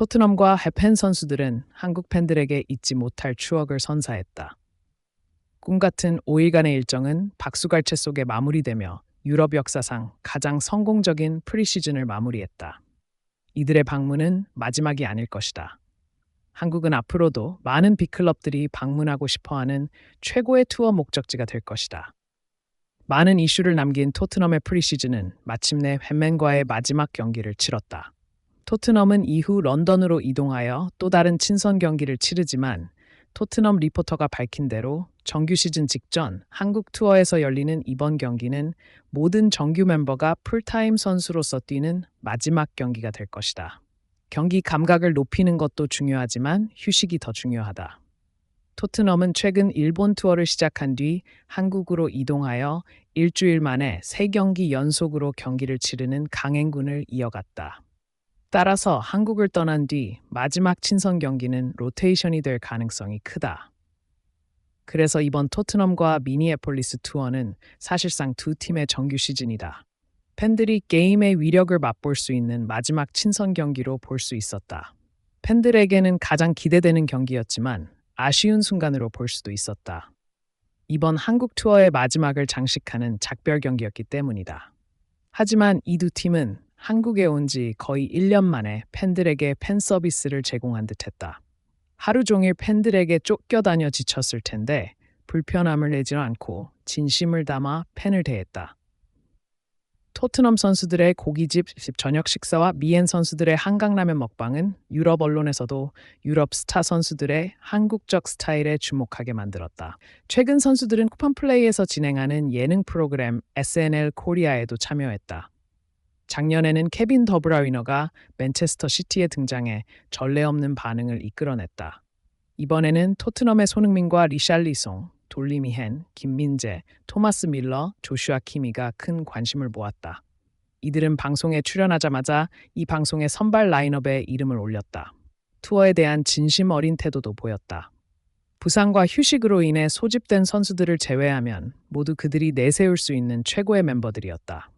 토트넘과 해펜 선수들은 한국 팬들에게 잊지 못할 추억을 선사했다. 꿈 같은 5일간의 일정은 박수갈채 속에 마무리되며 유럽 역사상 가장 성공적인 프리시즌을 마무리했다. 이들의 방문은 마지막이 아닐 것이다. 한국은 앞으로도 많은 빅클럽들이 방문하고 싶어하는 최고의 투어 목적지가 될 것이다. 많은 이슈를 남긴 토트넘의 프리시즌은 마침내 햄맨과의 마지막 경기를 치렀다. 토트넘은 이후 런던으로 이동하여 또 다른 친선 경기를 치르지만 토트넘 리포터가 밝힌 대로 정규 시즌 직전 한국 투어에서 열리는 이번 경기는 모든 정규 멤버가 풀타임 선수로서 뛰는 마지막 경기가 될 것이다. 경기 감각을 높이는 것도 중요하지만 휴식이 더 중요하다. 토트넘은 최근 일본 투어를 시작한 뒤 한국으로 이동하여 일주일 만에 세 경기 연속으로 경기를 치르는 강행군을 이어갔다. 따라서 한국을 떠난 뒤 마지막 친선 경기는 로테이션이 될 가능성이 크다. 그래서 이번 토트넘과 미니애폴리스 투어는 사실상 두 팀의 정규 시즌이다. 팬들이 게임의 위력을 맛볼 수 있는 마지막 친선 경기로 볼 수 있었다. 팬들에게는 가장 기대되는 경기였지만 아쉬운 순간으로 볼 수도 있었다. 이번 한국 투어의 마지막을 장식하는 작별 경기였기 때문이다. 하지만 이 두 팀은 한국에 온 지 거의 1년 만에 팬들에게 팬 서비스를 제공한 듯 했다. 하루 종일 팬들에게 쫓겨다녀 지쳤을 텐데 불편함을 내지 않고 진심을 담아 팬을 대했다. 토트넘 선수들의 고깃집 저녁 식사와 미엔 선수들의 한강라면 먹방은 유럽 언론에서도 유럽 스타 선수들의 한국적 스타일에 주목하게 만들었다. 최근 선수들은 쿠팡 플레이에서 진행하는 예능 프로그램 SNL 코리아에도 참여했다. 작년에는 케빈 더브라위너가 맨체스터 시티에 등장해 전례 없는 반응을 이끌어냈다. 이번에는 토트넘의 손흥민과 리샬리송, 돌리미헨, 김민재, 토마스 밀러, 조슈아 키미가 큰 관심을 모았다. 이들은 방송에 출연하자마자 이 방송의 선발 라인업에 이름을 올렸다. 투어에 대한 진심 어린 태도도 보였다. 부상과 휴식으로 인해 소집된 선수들을 제외하면 모두 그들이 내세울 수 있는 최고의 멤버들이었다.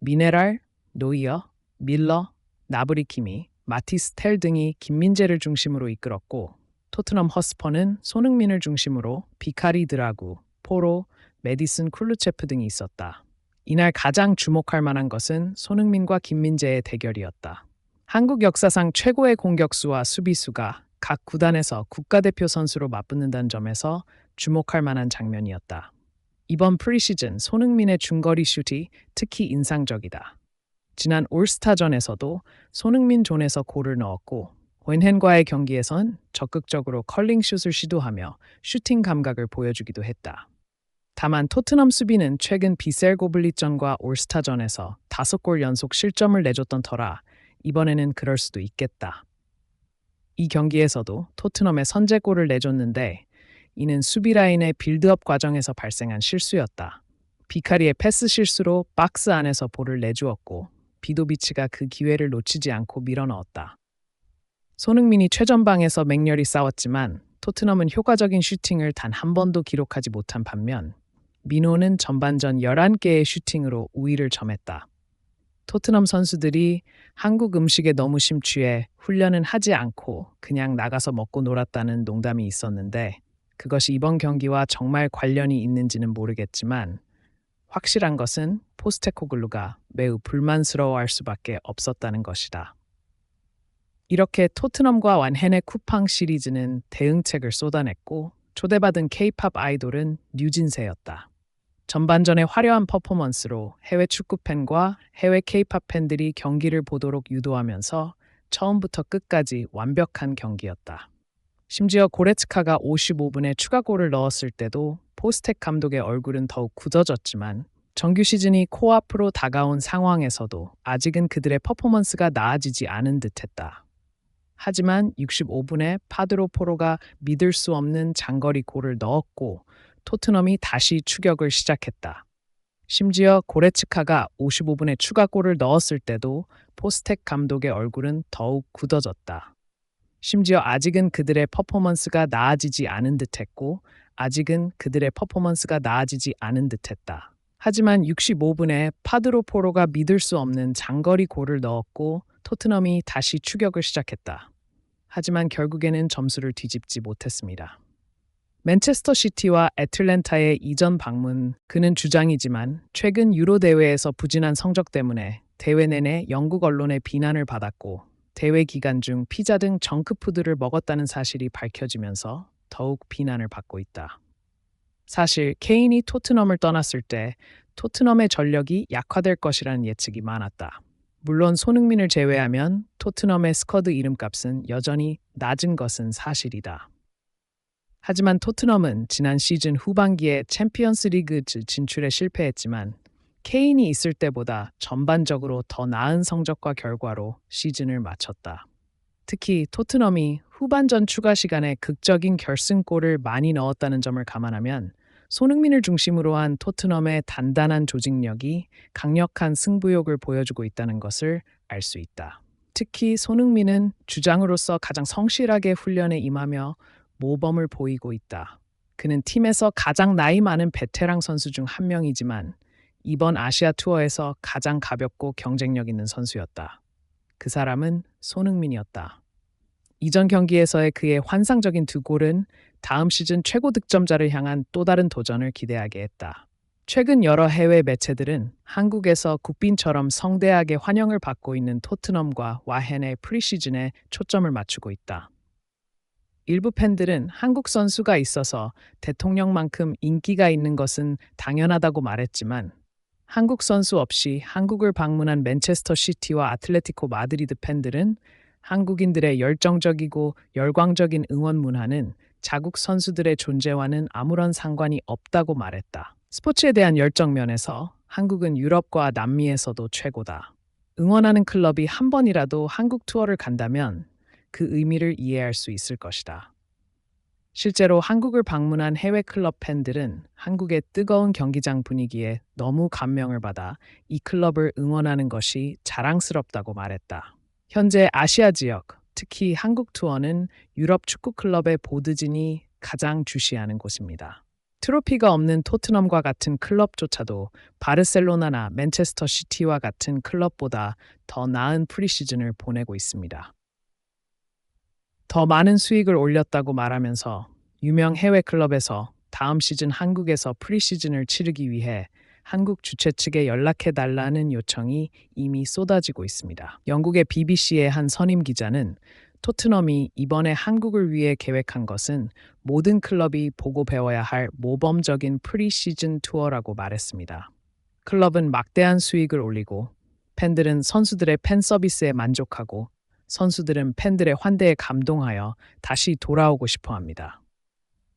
미네랄, 노이어, 밀러, 나브리키미, 마티스 텔 등이 김민재를 중심으로 이끌었고 토트넘 허스퍼는 손흥민을 중심으로 비카리 드라구, 포로, 메디슨 쿨루체프 등이 있었다. 이날 가장 주목할 만한 것은 손흥민과 김민재의 대결이었다. 한국 역사상 최고의 공격수와 수비수가 각 구단에서 국가대표 선수로 맞붙는다는 점에서 주목할 만한 장면이었다. 이번 프리시즌 손흥민의 중거리 슛이 특히 인상적이다. 지난 올스타전에서도 손흥민 존에서 골을 넣었고 웬헨과의 경기에선 적극적으로 컬링 슛을 시도하며 슈팅 감각을 보여주기도 했다. 다만 토트넘 수비는 최근 비셀 고블리전과 올스타전에서 다섯 골 연속 실점을 내줬던 터라 이번에는 그럴 수도 있겠다. 이 경기에서도 토트넘의 선제골을 내줬는데 이는 수비 라인의 빌드업 과정에서 발생한 실수였다. 비카리의 패스 실수로 박스 안에서 볼을 내주었고 비도비치가 그 기회를 놓치지 않고 밀어넣었다. 손흥민이 최전방에서 맹렬히 싸웠지만 토트넘은 효과적인 슈팅을 단 한 번도 기록하지 못한 반면 미노는 전반전 11개의 슈팅으로 우위를 점했다. 토트넘 선수들이 한국 음식에 너무 심취해 훈련은 하지 않고 그냥 나가서 먹고 놀았다는 농담이 있었는데 그것이 이번 경기와 정말 관련이 있는지는 모르겠지만 확실한 것은 포스테코글루가 매우 불만스러워할 수밖에 없었다는 것이다. 이렇게 토트넘과 완헨의 쿠팡 시리즈는 대응책을 쏟아냈고 초대받은 케이팝 아이돌은 뉴진세였다. 전반전의 화려한 퍼포먼스로 해외 축구 팬과 해외 케이팝 팬들이 경기를 보도록 유도하면서 처음부터 끝까지 완벽한 경기였다. 심지어 고레츠카가 55분에 추가골을 넣었을 때도 포스텍 감독의 얼굴은 더욱 굳어졌지만 정규 시즌이 코앞으로 다가온 상황에서도 아직은 그들의 퍼포먼스가 나아지지 않은 듯했다. 하지만 65분에 파드로 포로가 믿을 수 없는 장거리 골을 넣었고 토트넘이 다시 추격을 시작했다. 심지어 고레츠카가 55분에 추가골을 넣었을 때도 포스텍 감독의 얼굴은 더욱 굳어졌다. 심지어 아직은 그들의 퍼포먼스가 나아지지 않은 듯했고 아직은 그들의 퍼포먼스가 나아지지 않은 듯했다. 하지만 65분에 파드로 포로가 믿을 수 없는 장거리 골을 넣었고 토트넘이 다시 추격을 시작했다. 하지만 결국에는 점수를 뒤집지 못했습니다. 맨체스터 시티와 애틀랜타의 이전 방문 그는 주장이지만 최근 유로 대회에서 부진한 성적 때문에 대회 내내 영국 언론의 비난을 받았고 대회 기간 중 피자 등 정크푸드를 먹었다는 사실이 밝혀지면서 더욱 비난을 받고 있다. 사실 케인이 토트넘을 떠났을 때 토트넘의 전력이 약화될 것이라는 예측이 많았다. 물론 손흥민을 제외하면 토트넘의 스쿼드 이름값은 여전히 낮은 것은 사실이다. 하지만 토트넘은 지난 시즌 후반기에 챔피언스 리그 진출에 실패했지만 케인이 있을 때보다 전반적으로 더 나은 성적과 결과로 시즌을 마쳤다. 특히 토트넘이 후반전 추가 시간에 극적인 결승골을 많이 넣었다는 점을 감안하면 손흥민을 중심으로 한 토트넘의 단단한 조직력이 강력한 승부욕을 보여주고 있다는 것을 알 수 있다. 특히 손흥민은 주장으로서 가장 성실하게 훈련에 임하며 모범을 보이고 있다. 그는 팀에서 가장 나이 많은 베테랑 선수 중 한 명이지만 이번 아시아 투어에서 가장 가볍고 경쟁력 있는 선수였다. 그 사람은 손흥민이었다. 이전 경기에서의 그의 환상적인 두 골은 다음 시즌 최고 득점자를 향한 또 다른 도전을 기대하게 했다. 최근 여러 해외 매체들은 한국에서 국빈처럼 성대하게 환영을 받고 있는 토트넘과 와헨의 프리시즌에 초점을 맞추고 있다. 일부 팬들은 한국 선수가 있어서 대통령만큼 인기가 있는 것은 당연하다고 말했지만 한국 선수 없이 한국을 방문한 맨체스터 시티와 아틀레티코 마드리드 팬들은 한국인들의 열정적이고 열광적인 응원 문화는 자국 선수들의 존재와는 아무런 상관이 없다고 말했다. 스포츠에 대한 열정 면에서 한국은 유럽과 남미에서도 최고다. 응원하는 클럽이 한 번이라도 한국 투어를 간다면 그 의미를 이해할 수 있을 것이다. 실제로 한국을 방문한 해외 클럽 팬들은 한국의 뜨거운 경기장 분위기에 너무 감명을 받아 이 클럽을 응원하는 것이 자랑스럽다고 말했다. 현재 아시아 지역, 특히 한국 투어는 유럽 축구 클럽의 보드진이 가장 주시하는 곳입니다. 트로피가 없는 토트넘과 같은 클럽조차도 바르셀로나나 맨체스터 시티와 같은 클럽보다 더 나은 프리시즌을 보내고 있습니다. 더 많은 수익을 올렸다고 말하면서 유명 해외 클럽에서 다음 시즌 한국에서 프리시즌을 치르기 위해 한국 주최 측에 연락해 달라는 요청이 이미 쏟아지고 있습니다. 영국의 BBC의 한 선임 기자는 토트넘이 이번에 한국을 위해 계획한 것은 모든 클럽이 보고 배워야 할 모범적인 프리시즌 투어라고 말했습니다. 클럽은 막대한 수익을 올리고 팬들은 선수들의 팬 서비스에 만족하고 선수들은 팬들의 환대에 감동하여 다시 돌아오고 싶어 합니다.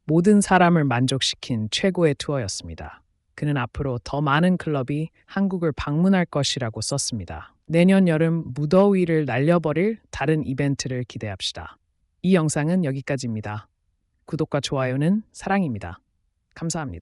모든 사람을 만족시킨 최고의 투어였습니다. 그는 앞으로 더 많은 클럽이 한국을 방문할 것이라고 썼습니다. 내년 여름 무더위를 날려버릴 다른 이벤트를 기대합시다. 이 영상은 여기까지입니다. 구독과 좋아요는 사랑입니다. 감사합니다.